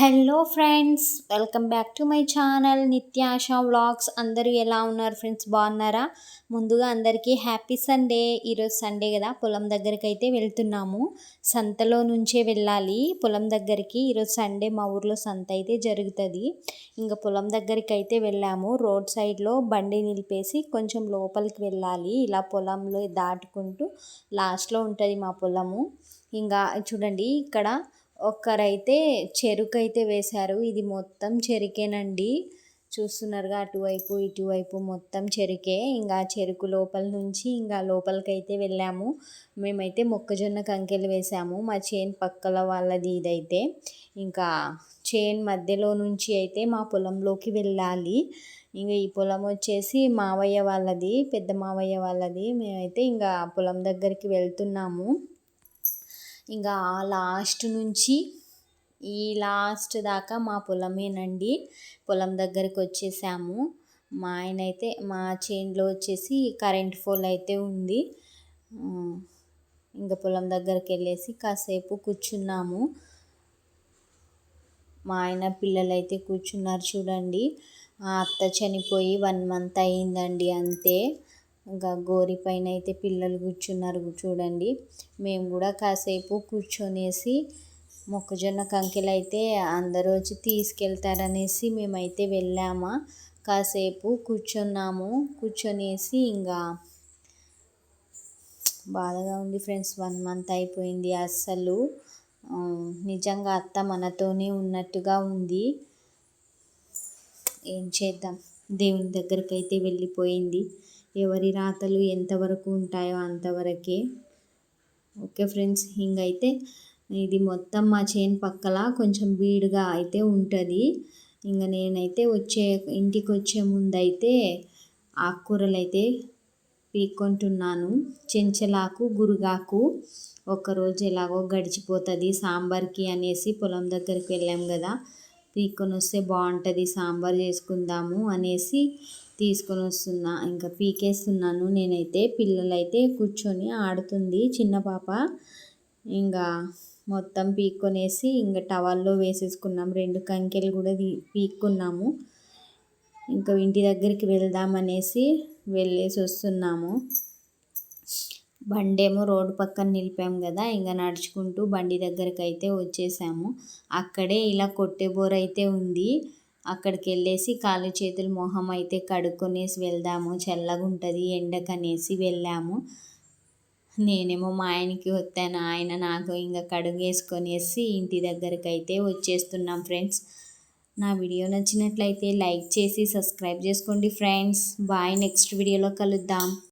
Hello friends welcome back to my channel Nityasha vlogs అందరూ ఎలా ఉన్నారు ఫ్రెండ్స్ బాగున్నారా? ముందుగా అందరికీ హ్యాపీ సండే ఈరోజు సండే కదా. పొలం దగ్గరికి అయితే వెళ్తున్నాము. సంతలో నుంచే వెళ్ళాలి. పొలం దగ్గరికి ఈరోజు సండే మా ఊర్లో సంత అయితే జరుగుతుంది. ఇంకా పొలం దగ్గరికి అయితే వెళ్ళాము. రోడ్ సైడ్లో బండి నిలిపేసి కొంచెం లోపలికి వెళ్ళాలి. ఇలా పొలంలో దాటుకుంటూ లాస్ట్లో ఉంటుంది మా పొలము. ఇంకా చూడండి ఇక్కడ ఒక్కరైతే చెరుకు అయితే వేశారు. ఇది మొత్తం చెరుకేనండి. చూస్తున్నారుగా అటువైపు ఇటువైపు మొత్తం చెరుకే. ఇంకా చెరుకు లోపల నుంచి ఇంకా లోపలికైతే వెళ్ళాము. మేమైతే మొక్కజొన్న కంకెలు వేసాము మా చేను పక్కల వాళ్ళది ఇదైతే. ఇంకా చేన్ మధ్యలో నుంచి అయితే మా పొలంలోకి వెళ్ళాలి. ఇంకా ఈ పొలం వచ్చేసి మావయ్య వాళ్ళది పెద్ద మావయ్య వాళ్ళది. మేమైతే ఇంకా పొలం దగ్గరికి వెళ్తున్నాము. ఇంకా లాస్ట్ నుంచి ఈ లాస్ట్ దాకా మా పొలమేనండి. పొలం దగ్గరికి వచ్చేసాము. మా ఆయన అయితే మా చేన్లో వచ్చేసి కరెంట్ ఫోల్ అయితే ఉంది. ఇంకా పొలం దగ్గరికి వెళ్ళేసి కాసేపు కూర్చున్నాము. మా ఆయన పిల్లలు అయితే కూర్చున్నారు చూడండి. అత్త చనిపోయి వన్ మంత్ అయిందండి అంతే. ఇంకా గోరి పైన అయితే పిల్లలు కూర్చున్నారు చూడండి. మేము కూడా కాసేపు కూర్చొనేసి మొక్కజొన్న కంకెలు అయితే అందరూ వచ్చి తీసుకెళ్తారనేసి మేమైతే వెళ్ళామా. కాసేపు కూర్చున్నాము. కూర్చొనేసి ఇంకా బాధగా ఉంది ఫ్రెండ్స్. వన్ మంత్ అయిపోయింది అస్సలు. నిజంగా అత్త మనతోనే ఉన్నట్టుగా ఉంది. ఏం చేద్దాం? దేవుని దగ్గరికి అయితే వెళ్ళిపోయింది. ఎవరి రాతలు ఎంతవరకు ఉంటాయో అంతవరకే ఓకే ఫ్రెండ్స్ ఇంకైతే ఇది మొత్తం మా చేను పక్కల కొంచెం బీడుగా అయితే ఉంటుంది. ఇంకా నేనైతే వచ్చే ఇంటికి వచ్చే ముందైతే ఆకుకూరలు అయితే పీక్కుంటున్నాను. చెంచలాకు గురుగాకు ఒకరోజు ఎలాగో గడిచిపోతుంది సాంబార్కి అనేసి పొలం దగ్గరికి వెళ్ళాం కదా. పీక్కొని వస్తే బాగుంటుంది సాంబార్ చేసుకుందాము అనేసి తీసుకొని వస్తున్నా ఇంకా పీకేస్తున్నాను నేనైతే. పిల్లలైతే కూర్చొని ఆడుతుంది చిన్న పాప. ఇంకా మొత్తం పీక్కొనేసి ఇంకా టవల్లో వేసేసుకున్నాం. రెండు కంకెలు కూడా పీక్కున్నాము. ఇంకా ఇంటి దగ్గరికి వెళ్దామనేసి వెళ్ళేసి వస్తున్నాము బండేమో రోడ్డు పక్కన నిలిపాము కదా ఇంకా నడుచుకుంటూ బండి దగ్గరికి అయితే వచ్చేసాము. అక్కడే ఇలా కొట్టే బోర్ అయితే ఉంది. అక్కడికి వెళ్ళేసి కాళ్ళు చేతులు మొహం అయితే కడుక్కొనేసి వెళ్దాము. చల్లగా ఉంటుంది ఎండకనేసి వెళ్ళాము. నేనేమో మా ఆయనకి వస్తాను ఆయన నాకు ఇంకా కడుగేసుకొనేసి ఇంటి దగ్గరికి అయితే వచ్చేస్తున్నాం ఫ్రెండ్స్. నా వీడియో నచ్చినట్లయితే లైక్ చేసి సబ్స్క్రైబ్ చేసుకోండి ఫ్రెండ్స్. బాయ్ నెక్స్ట్ వీడియోలో కలుద్దాం.